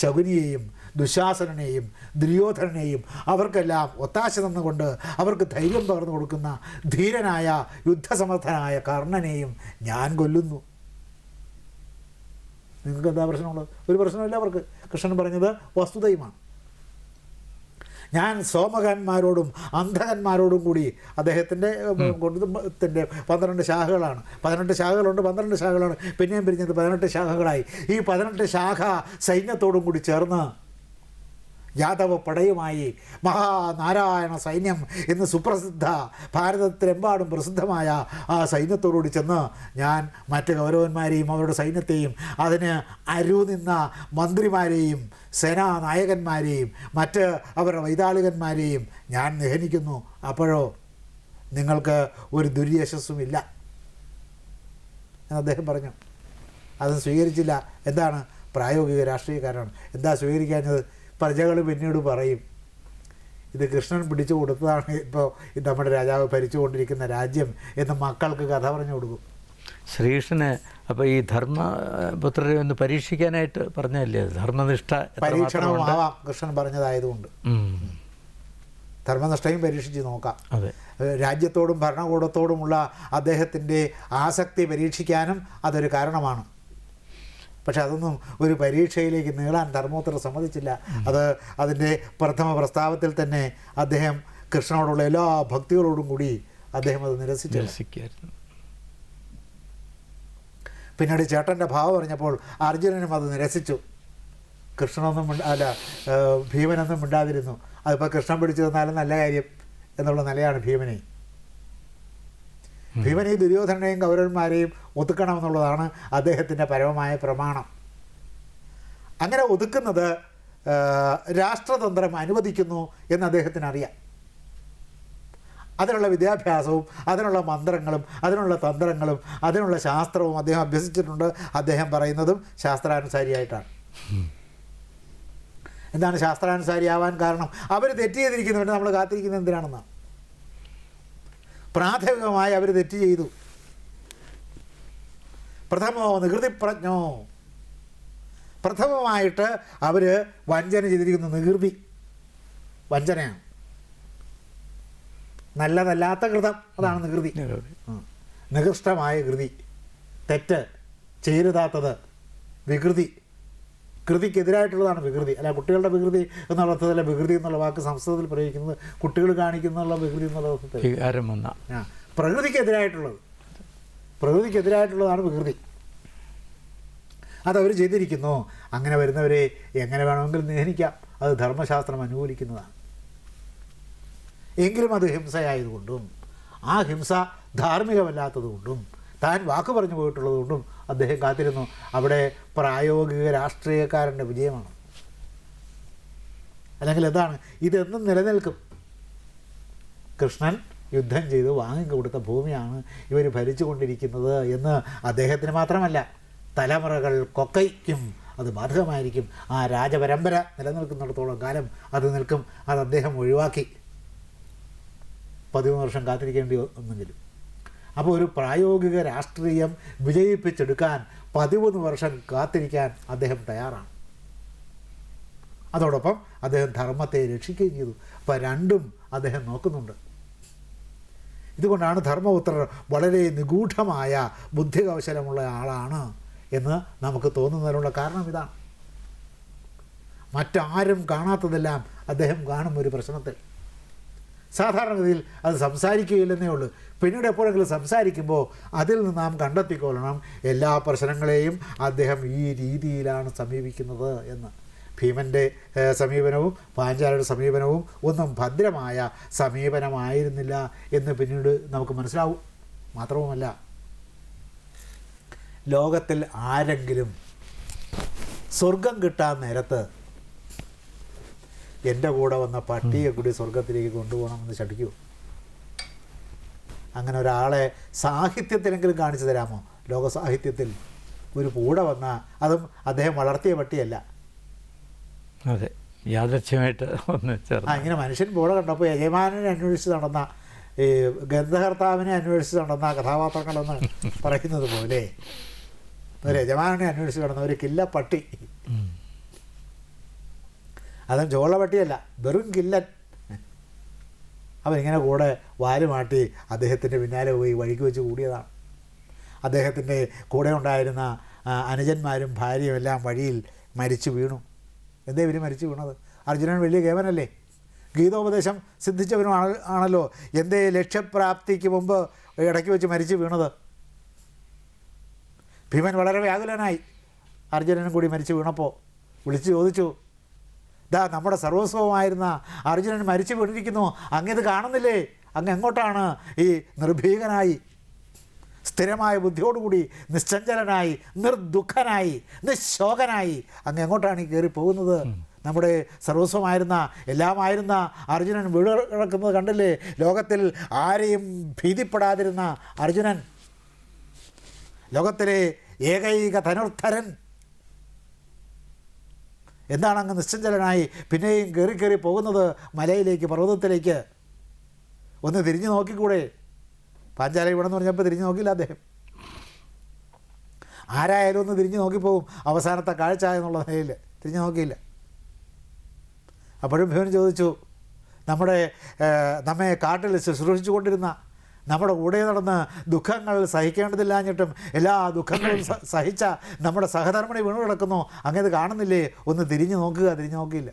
ശകുനിയെയും ദുശാസനനെയും ദുര്യോധനനെയും അവർക്കെല്ലാം ഒത്താശ തന്നുകൊണ്ട് അവർക്ക് ധൈര്യം പകർന്നു കൊടുക്കുന്ന ധീരനായ യുദ്ധസമർത്ഥനായ കർണനെയും ഞാൻ കൊല്ലുന്നു. നിങ്ങൾക്ക് എന്താ പ്രശ്നമുള്ളത്? ഒരു പ്രശ്നമില്ല അവർക്ക്. കൃഷ്ണൻ പറഞ്ഞത് വസ്തുതയുമാണ്. ഞാൻ സോമകന്മാരോടും അന്ധകന്മാരോടും കൂടി അദ്ദേഹത്തിന്റെ കുടുംബത്തിന്റെ പന്ത്രണ്ട് ശാഖകളാണ്. പതിനെട്ട് ശാഖകളുണ്ട്. പന്ത്രണ്ട് ശാഖകളാണ്. പിന്നെയും പിരിഞ്ഞത് പതിനെട്ട് ശാഖകളായി. ഈ പതിനെട്ട് ശാഖ സൈന്യത്തോടും കൂടി ചേർന്ന് യാദവ പടയുമായി മഹാനാരായണ സൈന്യം എന്ന് സുപ്രസിദ്ധ ഭാരതത്തിലെമ്പാടും പ്രസിദ്ധമായ ആ സൈന്യത്തോടുകൂടി ചെന്ന് ഞാൻ മറ്റ് കൗരവന്മാരെയും അവരുടെ സൈന്യത്തെയും അതിന് അരു നിന്ന മന്ത്രിമാരെയും സേനാനായകന്മാരെയും മറ്റ് അവരുടെ വൈതാളികന്മാരെയും ഞാൻ നിഹനിക്കുന്നു. അപ്പോഴോ നിങ്ങൾക്ക് ഒരു ദുര്യശസ്സുമില്ല എന്ന് അദ്ദേഹം പറഞ്ഞു. അത് സ്വീകരിച്ചില്ല. എന്താണ് പ്രായോഗിക രാഷ്ട്രീയക്കാരാണ് എന്താ സ്വീകരിക്കാഞ്ഞത്? പ്രജകൾ പിന്നീട് പറയും ഇത് കൃഷ്ണൻ പിടിച്ചു കൊടുത്തതാണ് ഇപ്പോൾ നമ്മുടെ രാജാവ് ഭരിച്ചുകൊണ്ടിരിക്കുന്ന രാജ്യം എന്ന് മക്കൾക്ക് കഥ പറഞ്ഞു കൊടുക്കും. ശ്രീകൃഷ്ണന് അപ്പോൾ ഈ ധർമ്മപുത്രരെ ഒന്ന് പരീക്ഷിക്കാനായിട്ട് പറഞ്ഞല്ലേ? ധർമ്മനിഷ്ഠ പരീക്ഷണമാവാം കൃഷ്ണൻ പറഞ്ഞതായതുകൊണ്ട്. ധർമ്മനിഷ്ഠയും പരീക്ഷിച്ച് നോക്കാം. അതെ. രാജ്യത്തോടും ഭരണകൂടത്തോടുമുള്ള അദ്ദേഹത്തിന്റെ ആസക്തി പരീക്ഷിക്കാനും അതൊരു കാരണമാണ്. പക്ഷെ അതൊന്നും ഒരു പരീക്ഷയിലേക്ക് നീളാൻ ധർമ്മോത്തർ സമ്മതിച്ചില്ല. അത് അതിന്റെ പ്രഥമ പ്രസ്താവത്തിൽ തന്നെ അദ്ദേഹം കൃഷ്ണനോടുള്ള എല്ലാ ഭക്തികളോടും കൂടി അദ്ദേഹം അത് നിരസിച്ചു പിന്നീട് ചേട്ടന്റെ ഭാവം പറഞ്ഞപ്പോൾ അർജുനനും അത് നിരസിച്ചു. കൃഷ്ണനൊന്നും അല്ല ഭീമനൊന്നും മിണ്ടാതിരുന്നു. അതിപ്പോൾ കൃഷ്ണൻ പിടിച്ചു തന്നാലും നല്ല കാര്യം എന്നുള്ള നിലയാണ് ഭീമനെ. ഭീമൻ ഈ ദുര്യോധനനെയും കൗരവന്മാരെയും ഒതുക്കണമെന്നുള്ളതാണ് അദ്ദേഹത്തിന്റെ പരമമായ പ്രമാണം. അങ്ങനെ ഒതുക്കുന്നത് രാഷ്ട്രതന്ത്രം അനുവദിക്കുന്നു എന്ന് അദ്ദേഹത്തിന് അറിയാം അതിനുള്ള വിദ്യാഭ്യാസവും അതിനുള്ള മന്ത്രങ്ങളും അതിനുള്ള തന്ത്രങ്ങളും അതിനുള്ള ശാസ്ത്രവും അദ്ദേഹം അഭ്യസിച്ചിട്ടുണ്ട്. അദ്ദേഹം പറയുന്നതും ശാസ്ത്രാനുസാരിയായിട്ടാണ്. എന്താണ് ശാസ്ത്രാനുസാരിയാവാൻ കാരണം? അവർ തെറ്റ് ചെയ്തിരിക്കുന്നവർ നമ്മൾ കാത്തിരിക്കുന്നത് എന്തിനാണെന്നാണ്? പ്രാഥമികമായി അവർ തെറ്റ് ചെയ്തു. പ്രഥമോ നികൃതിപ്രജ്ഞോ? പ്രഥമമായിട്ട് അവർ വഞ്ചന ചെയ്തിരിക്കുന്ന. നികൃതി. വഞ്ചനയാണ്. നല്ലതല്ലാത്ത കൃതം. അതാണ് നികൃതി. നികൃഷ്ടമായ കൃതി. തെറ്റ് ചേരുതാത്തത് വികൃതി. കൃതിക്കെതിരായിട്ടുള്ളതാണ് വികൃതി. അല്ല കുട്ടികളുടെ വികൃതി എന്നുള്ള അർത്ഥത്തിൽ വികൃതി എന്നുള്ള വാക്ക് സംസ്കൃതത്തിൽ പ്രയോഗിക്കുന്നത് കുട്ടികൾ കാണിക്കുന്നുള്ള വികൃതി എന്നുള്ള അർത്ഥത്തിൽ. ആ പ്രകൃതിക്കെതിരായിട്ടുള്ളത്. പ്രകൃതിക്കെതിരായിട്ടുള്ളതാണ് വികൃതി. അതവർ ചെയ്തിരിക്കുന്നു. അങ്ങനെ വരുന്നവരെ എങ്ങനെ വേണമെങ്കിലും നിഹനിക്കാം. അത് ധർമ്മശാസ്ത്രം അനുകൂലിക്കുന്നതാണ്. എങ്കിലും അത് ഹിംസയായതുകൊണ്ടും ആ ഹിംസ ധാർമ്മികമല്ലാത്തതുകൊണ്ടും താൻ വാക്ക് പറഞ്ഞു പോയിട്ടുള്ളതുകൊണ്ടും അദ്ദേഹം കാത്തിരുന്നു. അവിടെ പ്രായോഗിക രാഷ്ട്രീയക്കാരന്റെ വിജയമാണ്. അല്ലെങ്കിൽ എന്താണ് ഇതെന്നും നിലനിൽക്കും. കൃഷ്ണൻ യുദ്ധം ചെയ്ത് വാങ്ങിക്കൊടുത്ത ഭൂമിയാണ് ഇവർ ഭരിച്ചുകൊണ്ടിരിക്കുന്നത് എന്ന് അദ്ദേഹത്തിന് മാത്രമല്ല തലമുറകൾ തലമുറകൾക്കൊക്കയ്ക്കും അത് ബാധകമായിരിക്കും. ആ രാജപരമ്പര നിലനിൽക്കുന്നിടത്തോളം കാലം അത് നിൽക്കും അത് അദ്ദേഹം ഒഴിവാക്കി. പതിമൂന്ന് വർഷം കാത്തിരിക്കേണ്ടി വന്നെങ്കിലും. അപ്പോൾ ഒരു പ്രായോഗിക രാഷ്ട്രീയം വിജയിപ്പിച്ചെടുക്കാൻ പതിമൂന്ന് വർഷം കാത്തിരിക്കാൻ അദ്ദേഹം തയ്യാറാണ്. അതോടൊപ്പം അദ്ദേഹം ധർമ്മത്തെ രക്ഷിക്കുകയും ചെയ്തു. അപ്പോൾ രണ്ടും അദ്ദേഹം നോക്കുന്നുണ്ട്. ഇതുകൊണ്ടാണ് ധർമ്മപുത്രർ വളരെ നിഗൂഢമായ ബുദ്ധി കൗശലമുള്ള ആളാണ് എന്ന് നമുക്ക് തോന്നുന്നതിനുള്ള കാരണം ഇതാണ്. മറ്റാരും കാണാത്തതെല്ലാം അദ്ദേഹം കാണും ഒരു പ്രശ്നത്തിൽ. സാധാരണഗതിയിൽ അത് സംസാരിക്കുകയില്ലെന്നേ ഉള്ളൂ. പിന്നീട് എപ്പോഴെങ്കിലും സംസാരിക്കുമ്പോൾ അതിൽ നിന്ന് നാം കണ്ടെത്തിക്കൊള്ളണം. എല്ലാ പ്രശ്നങ്ങളെയും അദ്ദേഹം ഈ രീതിയിലാണ് സമീപിക്കുന്നത് എന്ന്. ഭീമന്റെ സമീപനവും പാഞ്ചാലയുടെ സമീപനവും ഒന്നും ഭദ്രമായ സമീപനമായിരുന്നില്ല എന്ന് പിന്നീട് നമുക്ക് മനസ്സിലാവും. മാത്രവുമല്ല ലോകത്തിൽ ആരെങ്കിലും സ്വർഗം കിട്ടാൻ നേരത്ത് എന്റെ കൂടെ വന്ന പട്ടിയെ കൂടി സ്വർഗത്തിലേക്ക് കൊണ്ടുപോകണമെന്ന് ശഠിക്കൂ. അങ്ങനെ ഒരാളെ സാഹിത്യത്തിലെങ്കിലും കാണിച്ചു തരാമോ? ലോക സാഹിത്യത്തിൽ ഒരു കൂടെ വന്ന അതും അദ്ദേഹം വളർത്തിയ പട്ടിയല്ല. അതെ യാദർച്ഛ്യമായിട്ട് ഒന്ന് ചേർന്ന്. ഇങ്ങനെ മനുഷ്യൻ കൂടെ കണ്ടപ്പോൾ യജമാനനെ അന്വേഷിച്ച് നടന്ന ഈ ഗന്ധകർത്താവിനെ അന്വേഷിച്ച് നടന്ന കഥാപാത്രങ്ങളെന്ന് പറയുന്നത് പോലെ ഒരു യജമാനനെ അന്വേഷിച്ച് നടന്ന ഒരു കില്ല പട്ടി. അതും ചോളവട്ടിയല്ല വെറും കില്ലൻ. അവനിങ്ങനെ കൂടെ വാലുമാട്ടി അദ്ദേഹത്തിന്റെ പിന്നാലെ പോയി വഴിക്ക് വെച്ച് കൂടിയതാണ്. അദ്ദേഹത്തിന്റെ കൂടെ ഉണ്ടായിരുന്ന അനുജന്മാരും ഭാര്യയും എല്ലാം വഴിയിൽ മരിച്ചു വീണു. എന്തേ ഇവർ മരിച്ചു വീണത്? അർജുനൻ വലിയ കേവനല്ലേ? ഗീതോപദേശം സിദ്ധിച്ചവനും ആണ്- ആണല്ലോ. എന്തേ ലക്ഷ്യപ്രാപ്തിക്ക് മുമ്പ് ഇടയ്ക്ക് വെച്ച് മരിച്ചു വീണത്? ഭീമൻ വളരെ വ്യാകുലനായി. അർജുനനും കൂടി മരിച്ചു വീണപ്പോൾ വിളിച്ചു ചോദിച്ചു ദാ നമ്മുടെ സർവസ്വമായിരുന്ന അർജുനൻ മരിച്ചു വീണിരിക്കുന്നു. അങ്ങത് കാണുന്നില്ലേ? അങ്ങ് എങ്ങോട്ടാണ്? ഈ നിർഭീകനായി സ്ഥിരമായ ബുദ്ധിയോടുകൂടി നിശ്ചഞ്ചലനായി നിർദുഃഖനായി നിശോകനായി അങ്ങ് എങ്ങോട്ടാണ് ഈ കയറി പോകുന്നത്? നമ്മുടെ സർവസ്വമായിരുന്ന എല്ലാമായിരുന്ന അർജുനൻ വീട് കിടക്കുന്നത് കണ്ടില്ലേ? ലോകത്തിൽ ആരെയും ഭീതിപ്പെടാതിരുന്ന അർജുനൻ. ലോകത്തിലെ ഏകൈക ധനുർധരൻ. എന്താണ് അങ്ങ് നിശ്ചഞ്ചലനായി പിന്നെയും കയറി കയറി പോകുന്നത് മലയിലേക്ക് പർവതത്തിലേക്ക്? ഒന്ന് തിരിഞ്ഞു നോക്കിക്കൂടെ? പാഞ്ചാല ഇവിടെ എന്ന് പറഞ്ഞപ്പോൾ തിരിഞ്ഞു നോക്കില്ല അദ്ദേഹം. ആരായാലും ഒന്ന് തിരിഞ്ഞു നോക്കിപ്പോകും അവസാനത്തെ കാഴ്ച എന്നുള്ള നിലയിൽ. തിരിഞ്ഞു നോക്കിയില്ല. അപ്പോഴും ഭീമൻ ചോദിച്ചു നമ്മുടെ നമ്മെ കാട്ടിൽ ശുശ്രൂഷിച്ചു കൊണ്ടിരുന്ന നമ്മുടെ കൂടെ നടന്ന് ദുഃഖങ്ങൾ സഹിക്കേണ്ടതില്ലാഞ്ഞിട്ടും എല്ലാ ദുഃഖങ്ങളും സഹിച്ച നമ്മുടെ സഹധർമ്മണി വീണു കിടക്കുന്നു അങ്ങനെ കാണുന്നില്ലേ? ഒന്ന് തിരിഞ്ഞു നോക്കുക. തിരിഞ്ഞു നോക്കിയില്ല.